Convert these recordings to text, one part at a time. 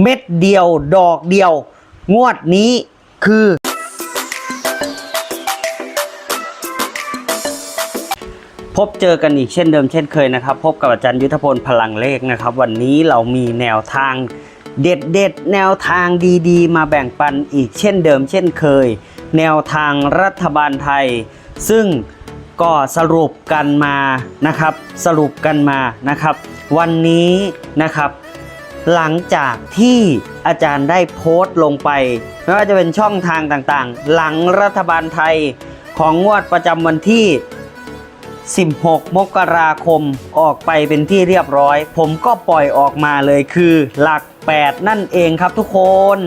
เม็ดเดียวดอกเดียว งวดนี้คือ พบเจอกันอีกเช่นเดิมเช่นเคยนะครับ พบกับอาจารย์ยุทธพลพลังเลขนะครับ วันนี้เรามีแนวทางเด็ดเด็ดๆแนวทางดีๆ มาแบ่งปันอีกเช่นเดิมเช่นเคย แนวทางรัฐบาลไทย ซึ่งก็สรุปกันมานะครับ สรุปกันมานะครับ วันนี้นะครับ หลังจากที่อาจารย์ได้โพสต์ลงไปไม่ว่าจะเป็นช่องทางต่างๆ หลังรัฐบาลไทยของงวดประจำวันที่ 16 มกราคมออกไปเป็นที่เรียบร้อย ผมก็ปล่อยออกมาเลยคือหลัก 8 นั่นเองครับทุกคน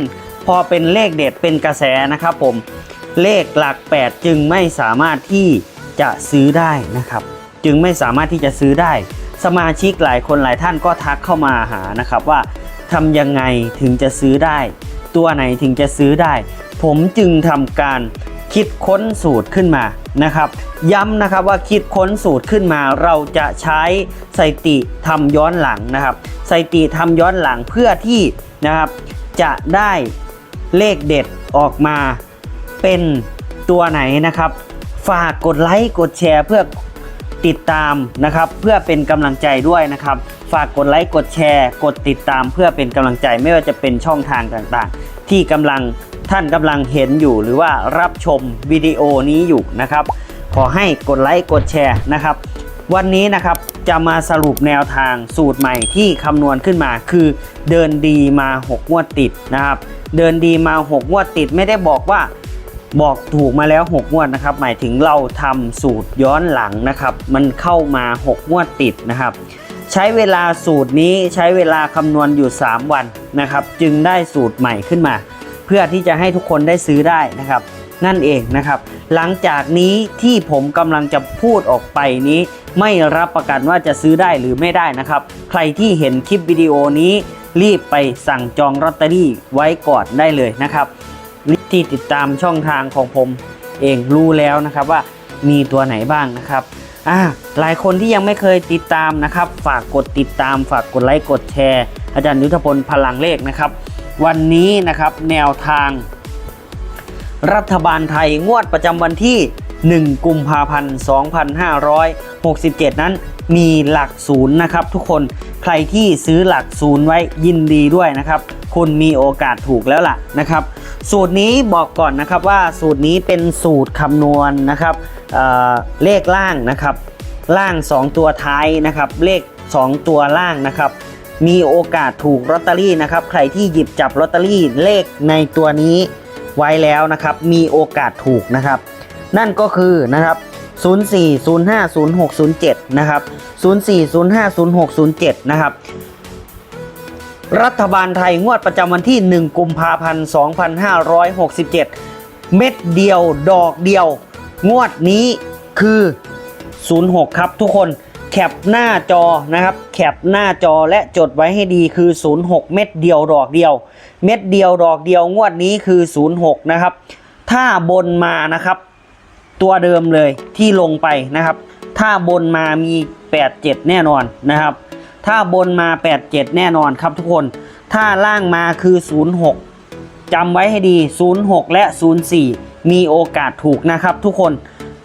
พอเป็นเลขเด็ดเป็นกระแสนะครับผมเลขหลัก 8 จึงไม่สามารถที่จะซื้อได้นะครับ จึงไม่สามารถที่จะซื้อได้ สมาชิกหลายคนหลายท่านก็ทักเข้ามาหานะครับว่าทำยังไงถึงจะซื้อได้ ตัวไหนถึงจะซื้อได้ ผมจึงทำการคิดค้นสูตรขึ้นมานะครับ ย้ำนะครับว่าคิดค้นสูตรขึ้นมา เราจะใช้สถิติทำย้อนหลังนะครับสถิติทำย้อนหลังเพื่อที่นะครับจะได้เลขเด็ดออกมาเป็นตัวไหนนะครับ ฝากกดไลค์กดแชร์เพื่อ ติดตามนะครับ เพื่อเป็นกำลังใจด้วยนะครับ ฝากกดไลค์กดแชร์ กดติดตามเพื่อเป็นกำลังใจไม่ว่าจะเป็นช่องทางต่างๆ ที่กำลังท่านกำลังเห็นอยู่ หรือว่ารับชมวิดีโอนี้อยู่นะครับ ขอให้กดไลค์กดแชร์นะครับ วันนี้นะครับจะมาสรุปแนวทางสูตรใหม่ที่คำนวณขึ้นมาคือเดินดีมา 6 งวดติดนะครับ เดินดีมา 6 งวดติดไม่ได้บอกว่า บอกถูกมาแล้ว 6 งวดนะครับ หมายถึงเราทำสูตรย้อนหลังนะครับ มันเข้ามา 6 งวดติดนะครับ ใช้เวลาสูตรนี้ใช้เวลาคำนวณอยู่ 3 วันนะครับ จึงได้สูตรใหม่ขึ้นมา เพื่อที่จะให้ทุกคนได้ซื้อได้นะครับ นั่นเองนะครับ หลังจากนี้ที่ผมกำลังจะพูดออกไปนี้ ไม่รับประกันว่าจะซื้อได้หรือไม่ได้นะครับ ใครที่เห็นคลิปวิดีโอนี้รีบไปสั่งจองลอตเตอรี่ไว้ก่อนได้เลยนะครับ ที่ติดตามช่องทางของผมเองรู้แล้วนะครับว่ามีตัวไหนบ้างนะครับอ่าหลายคนที่ยังไม่เคยติดตามนะครับ ฝากกดติดตาม ฝากกดไลค์กดแชร์ อาจารย์ยุทธพลพลังเลขนะครับ วันนี้นะครับแนวทาง รัฐบาลไทยงวดประจำวันที่ 1 กุมภาพันธ์ 2567 นั้นมีหลักศูนย์นะครับทุกคนใครที่ซื้อหลักศูนย์ไว้ยินดีด้วยนะครับ คุณมีโอกาสถูกแล้วล่ะนะครับ สูตรนี้บอกก่อนนะครับว่าสูตรนี้เป็นสูตรคำนวณนะครับเเลขล่างนะครับ ล่าง 2 ตัวท้ายนะครับ เลข 2 ตัวล่างนะครับ มีโอกาสถูกลอตเตอรี่นะครับ ใครที่หยิบจับลอตเตอรี่เลขในตัวนี้ไว้แล้วนะครับ มีโอกาสถูกนะครับ นั่นก็คือนะครับ 04050607 นะครับ 04050607 นะครับ รัฐบาลไทยงวดประจำวันที่ 1 กุมภาพันธ์ 2567 เม็ดเดียวดอกเดียว งวดนี้คือ 06 ครับทุกคนแคปหน้าจอนะครับ แคปหน้าจอและจดไว้ให้ดีคือ 06 เม็ดเดียวดอกเดียว เม็ดเดียวดอกเดียวงวดนี้คือ 06 นะครับ ถ้าบนมานะครับ ตัวเดิมเลยที่ลงไปนะครับ ถ้าบนมามี 87 แน่นอนนะครับ ถ้าบนมา 87 แน่นอนครับทุกคน ถ้าล่างมาคือ 06จำไว้ให้ดี 06 และ 04 มีโอกาสถูกนะครับทุกคน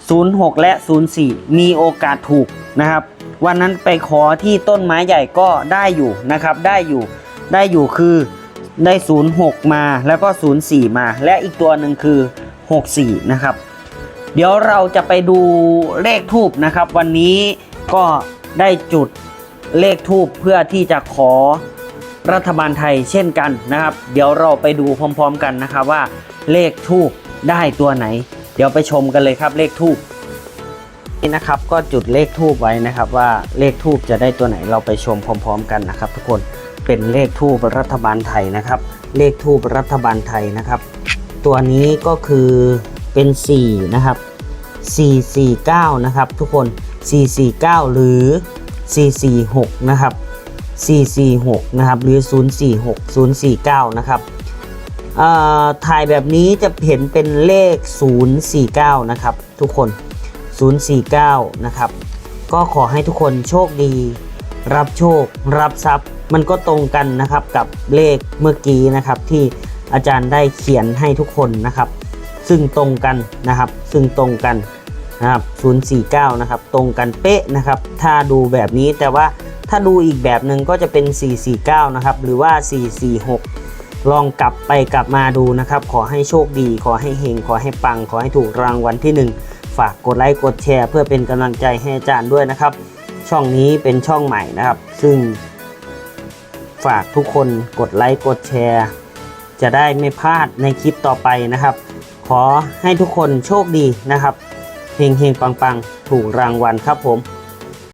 06 และ 04 มีโอกาสถูกนะครับ วันนั้นไปขอที่ต้นไม้ใหญ่ก็ได้อยู่นะครับ ได้อยู่ ได้อยู่คือได้ 06 มาแล้วก็ 04 มา และอีกตัวหนึ่งคือ 64 นะครับ เดี๋ยวเราจะไปดูเลขทูบนะครับ วันนี้ก็ได้จุดเลขทูบเพื่อที่จะขอรัฐบาลไทยเช่นกันนะครับ เดี๋ยวเราไปดูพร้อม ๆ กันนะครับว่าเลขทูบได้ตัวไหน เดี๋ยวไปชมกันเลยครับเลขทูบนี่นะครับก็จุดเลขทูบไว้นะครับว่าเลขทูบจะได้ตัวไหนเราไปชมพร้อม ๆ กันนะครับ ทุกคนเป็นเลขทูบรัฐบาลไทยนะครับ เลขทูบรัฐบาลไทยนะครับ ตัวนี้ก็คือ เป็น 4 นะครับ 449 นะครับ ทุกคน 449 หรือ 446 นะครับ 446 นะครับ หรือ 046 049 นะครับเอ่อถ่ายแบบนี้จะเห็นเป็นเลข 049 นะครับ ทุกคน 049 นะครับ ก็ขอให้ทุกคนโชคดี รับโชครับทรัพย์ มันก็ตรงกันนะครับกับเลขเมื่อกี้นะครับที่อาจารย์ได้เขียนให้ทุกคนนะครับ ซึ่งตรงกันนะครับ ซึ่งตรงกันนะครับ049 นะครับ ตรงกันเป๊ะนะครับ ถ้าดูแบบนี้แต่ว่าถ้าดูอีกแบบหนึ่งก็จะเป็น 449 นะครับ หรือว่า 446 ลองกลับไปกลับมาดูนะครับ ขอให้โชคดี ขอให้เฮง ขอให้ปัง ขอให้ถูกรางวัลที่ 1 ฝากกดไลค์ กดแชร์ เพื่อเป็นกำลังใจให้อาจารย์ด้วยนะครับ ช่องนี้เป็นช่องใหม่นะครับ ซึ่ง ฝากทุกคนกดไลค์ กดแชร์ จะได้ไม่พลาดในคลิปต่อไปนะครับ ขอให้ทุกคนโชคดีนะครับเฮงเฮงปังปังถูกรางวัลครับผม